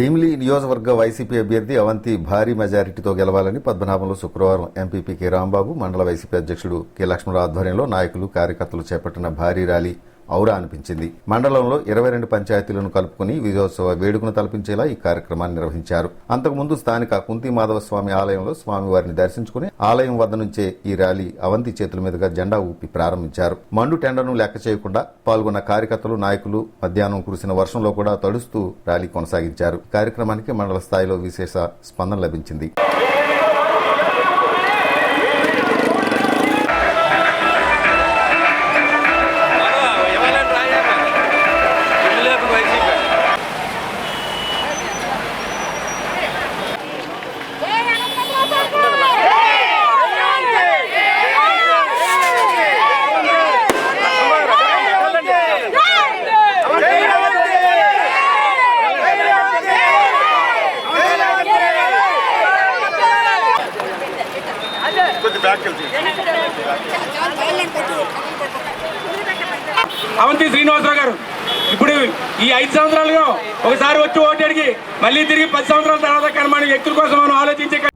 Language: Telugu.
నియోజకవర్గ వైసీపీ అభ్యర్థి అవంతి భారీ మెజారిటీతో గెలవాలని పద్మనాభంలో శుక్రవారం ఎంపీపీ కె రాంబాబు మండల వైసీపీ అధ్యక్షుడు కె లక్ష్మణరావు ఆధ్వర్యంలో నాయకులు కార్యకర్తలు చేపట్టిన భారీ ర్యాలీ ఔరా అనిపించింది. మండలంలో ఇరవై రెండు పంచాయతీలను కలుపుకుని విజయోత్సవ వేడుకను తలపించేలా ఈ కార్యక్రమాన్ని నిర్వహించారు. అంతకుముందు స్థానిక కుంతి మాధవ స్వామి ఆలయంలో స్వామివారిని దర్శించుకుని ఆలయం వద్ద నుంచే ఈ ర్యాలీ అవంతి చేతుల మీదుగా జెండా ఊపి ప్రారంభించారు. మండు టెండర్ను లెక్క చేయకుండా పాల్గొన్న కార్యకర్తలు నాయకులు మధ్యాహ్నం కురిసిన వర్షంలో కూడా తడుస్తూ ర్యాలీ కొనసాగించారు. కార్యక్రమానికి మండల స్థాయిలో విశేష స్పందన లభించింది. అవంతి శ్రీనివాసరావు గారు ఇప్పుడు ఈ ఐదు సంవత్సరాలుగా ఒకసారి వచ్చి ఓటు అడిగి మళ్ళీ తిరిగి పది సంవత్సరాల తర్వాత కనమని వ్యక్తుల కోసం మనం ఆలోచించే